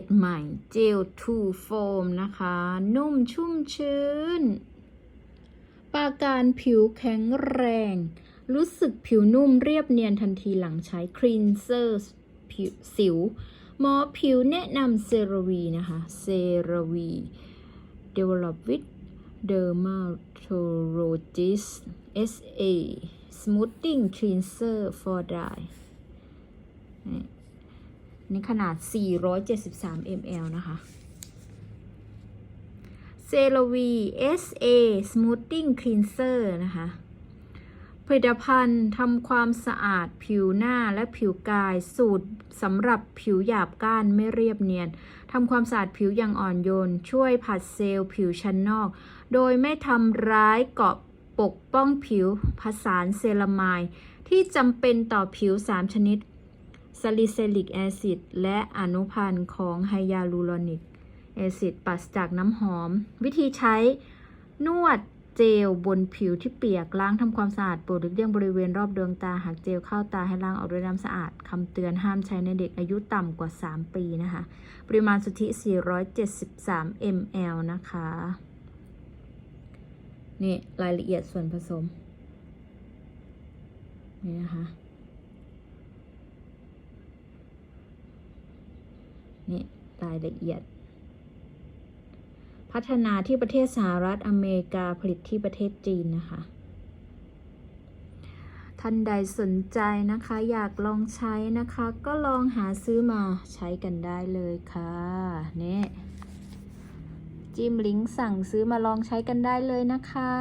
ตใหม่ เจลทูโฟมนะคะ นุ่มชุ่มชื้น ปาการผิวแข็งแรง รู้สึกผิวนุ่มเรียบเนียนทันทีหลังใช้ครีนเซอร์สิว หมอผิวแนะนำเซรวีนะคะ เซรวี develop with dermatologist SA smoothing cleanser for dry นี่ขนาด 473 ml นะคะเซรวี SA smoothing cleanser นะคะ ผลิตภัณฑ์ทำความสะอาดผิวหน้าและผิวกายสูตรสำหรับผิวหยาบก้านไม่เรียบเนียนทำความสะอาดผิวอย่างอ่อนโยน ช่วยผัดเซลล์ผิวชั้นนอก โดยไม่ทำร้ายเกาะปกป้องผิวผสานเซรามายที่จำเป็นต่อผิว 3 ชนิด ซาลิเซลิกแอซิดและอนุพันธ์ของไฮยาลูรอนิกแอซิดปราศจากน้ำหอม วิธีใช้นวดเจลบนผิวที่เปียกล้างทำความสะอาดโปรดหลีกเลี่ยงบริเวณรอบดวงตาหากเจลเข้าตาให้ล้างออกด้วยน้ำสะอาดคำเตือนห้ามใช้ในเด็กอายุต่ำกว่า 3 ปีนะคะ ปริมาณสุทธิ 473 ml นะคะ นี่ รายละเอียดส่วนผสม นี่นะคะ นี่รายละเอียด พัฒนาที่ประเทศสหรัฐอเมริกาผลิตที่ประเทศจีนนะคะ ท่านใดสนใจนะคะ อยากลองใช้นะคะ ก็ลองหาซื้อมาใช้กันได้เลยค่ะนี่จิ้มลิงก์สั่งซื้อมาลองใช้กันได้เลยนะคะ